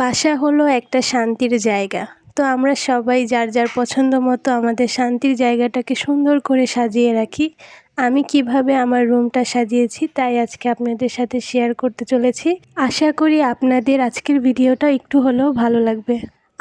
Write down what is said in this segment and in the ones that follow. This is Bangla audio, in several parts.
বাসা হলো একটা শান্তির জায়গা। তো আমরা সবাই যার যার পছন্দ মতো আমাদের শান্তির জায়গাটাকে সুন্দর করে সাজিয়ে রাখি। আমি কীভাবে আমার রুমটা সাজিয়েছি তাই আজকে আপনাদের সাথে শেয়ার করতে চলেছি। আশা করি আপনাদের আজকের ভিডিওটা একটু হলেও ভালো লাগবে।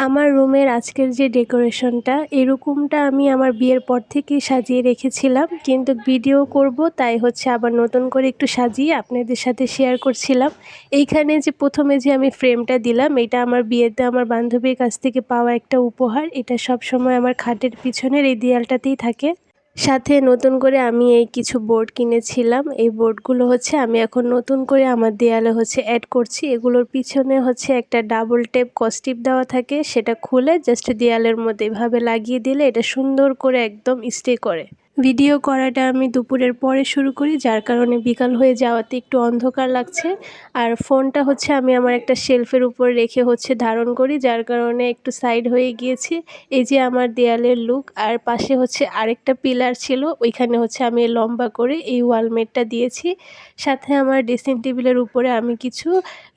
আমার রুমের আজকের যে ডেকোরেশনটা, এরকমটা আমি আমার বিয়ের পর থেকেই সাজিয়ে রেখেছিলাম। কিন্তু ভিডিও করব, তাই হচ্ছে আবার নতুন করে একটু সাজিয়ে আপনাদের সাথে শেয়ার করছিলাম। এইখানে যে প্রথমে যে আমি ফ্রেমটা দিলাম, এটা আমার বিয়েতে আমার বান্ধবীর কাছ থেকে পাওয়া একটা উপহার। এটা সব সময় আমার খাটের পিছনের এই দেয়ালটাতেই থাকে। সাথে নতুন করে আমি এই কিছু বোর্ড কিনেছিলাম। এই বোর্ডগুলো হচ্ছে আমি এখন নতুন করে আমার দেয়ালে হচ্ছে অ্যাড করছি। এগুলোর পিছনে হচ্ছে একটা ডাবল টেপ কস্টিপ দেওয়া থাকে। সেটা খুলে জাস্ট দেয়ালের মধ্যে এভাবে লাগিয়ে দিলে এটা সুন্দর করে একদম স্টে করে। ভিডিও করাটা আমি দুপুরের পরে শুরু করি, যার কারণে বিকাল হয়ে যাওয়াতে একটু অন্ধকার লাগছে। আর ফোনটা হচ্ছে আমি আমার একটা শেলফের উপর রেখে হচ্ছে ধারণ করি, যার কারণে একটু সাইড হয়ে গিয়েছি। এই যে আমার দেয়ালের লুক আর পাশে হচ্ছে আরেকটা পিলার ছিল, ওইখানে হচ্ছে আমি লম্বা করে এই ওয়ালমেটটা দিয়েছি। সাথে আমার ড্রেসিং টেবিলের উপরে আমি কিছু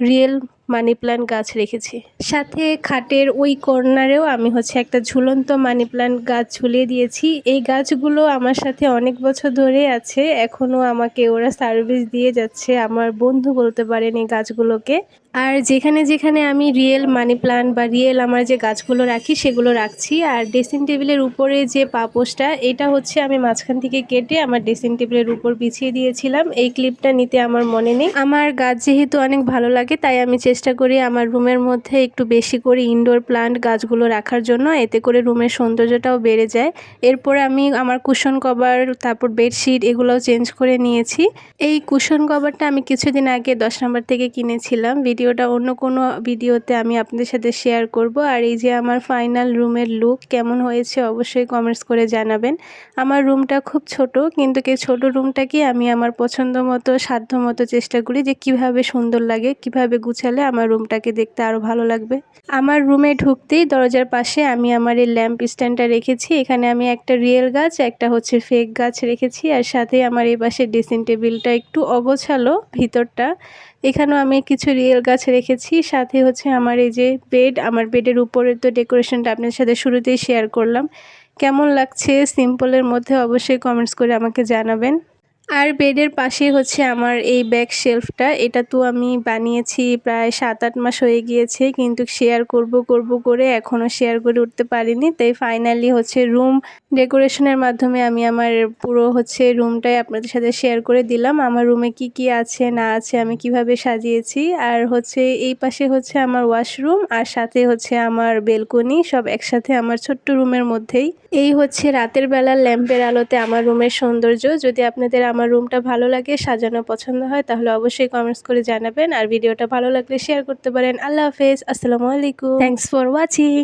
রিয়েল মানি প্ল্যান্ট গাছ রেখেছি। সাথে খাটের ওই কর্নারেও আমি হচ্ছে একটা ঝুলন্ত মানি প্ল্যান্ট গাছ ঝুলিয়ে দিয়েছি। এই গাছগুলো আমার সাথে অনেক বছর ধরে আছে এখনও আমাকে ওরা সার্ভিস দিয়ে যাচ্ছে, আমার বন্ধু বলতে পারেন এই গাছগুলোকে। আর যেখানে যেখানে আমি রিয়েল মানি প্লান্ট বা রিয়েল আমার যে গাছগুলো রাখি, সেগুলো রাখছি। আর ড্রেসিং টেবিলের উপরে যে পাপোসটা এটা হচ্ছে আমি মাঝখান থেকে কেটে আমার ড্রেসিং টেবিলের উপর বিছিয়ে দিয়েছিলাম। এই ক্লিপটা নিতে আমার মনে নেই। আমার গাছ যেহেতু অনেক ভালো লাগে, তাই আমি চেষ্টা করি আমার রুমের মধ্যে একটু বেশি করে ইনডোর প্লান্ট গাছগুলো রাখার জন্য, এতে করে রুমের সৌন্দর্যটাও বেড়ে যায়। এরপরে আমি আমার কুশন কভার তারপর বেডশিট এগুলোও চেঞ্জ করে নিয়েছি। এই কুশন কভারটা আমি কিছুদিন আগে দশ নম্বর থেকে কিনেছিলাম। ভিডিওটা অন্য কোনো ভিডিওতে আমি আপনাদের সাথে শেয়ার করব। আর এই যে আমার ফাইনাল রুমের লুক কেমন হয়েছে অবশ্যই কমেন্টস করে জানাবেন। আমার রুমটা খুব ছোট, কিন্তু এই ছোট রুমটাকে আমি আমার পছন্দ মতো, সাধ্য মতো চেষ্টা করি যে কীভাবে সুন্দর লাগে, কীভাবে গুছালে আমার রুমটাকে দেখতে আরও ভালো লাগবে। আমার রুমে ঢুকতেই দরজার পাশে আমি আমার এই ল্যাম্প স্ট্যান্ডটা রেখেছি। এখানে আমি একটা রিয়েল গাছ, একটা হচ্ছে ফেক গাছ রেখেছি আর সাথে আমার এই পাশে ড্রেসিং টেবিলটা একটু অগোছালো ভিতরটা। এখানেও আমি কিছু রিয়েল গাছ রেখেছি। সাথে হচ্ছে আমার এই যে বেড আমার বেডের উপরের তো ডেকোরেশনটা আপনার সাথে শুরুতেই শেয়ার করলাম। কেমন লাগছে? সিম্পলের মধ্যে অবশ্যই কমেন্টস করে আমাকে জানাবেন। আর বেডের পাশে হচ্ছে আমার এই ব্যাক শেলফটা। এটা তো আমি বানিয়েছি প্রায় সাত আট মাস হয়ে গিয়েছে, কিন্তু শেয়ার করব করব করে এখনও শেয়ার করে উঠতে পারিনি। তাই ফাইনালি হচ্ছে রুম ডেকোরেশনের মাধ্যমে আমি আমার পুরো হচ্ছে রুমটাই আপনাদের সাথে শেয়ার করে দিলাম। আমার রুমে কি কি আছে, না আছে আমি কীভাবে সাজিয়েছি। আর হচ্ছে এই পাশে হচ্ছে আমার ওয়াশরুম আর সাথে হচ্ছে আমার বেলকনি সব একসাথে আমার ছোট্ট রুমের মধ্যেই। এই হচ্ছে রাতের বেলার ল্যাম্পের আলোতে আমার রুমের সৌন্দর্য। যদি আপনাদের আমার রুমটা ভালো লাগে, সাজানো পছন্দ হয়, তাহলে অবশ্যই কমেন্টস করে জানাবেন। আর ভিডিওটা ভালো লাগলে শেয়ার করতে পারেন। আল্লাহ হাফেজ, আসসালামু আলাইকুম। Thanks for watching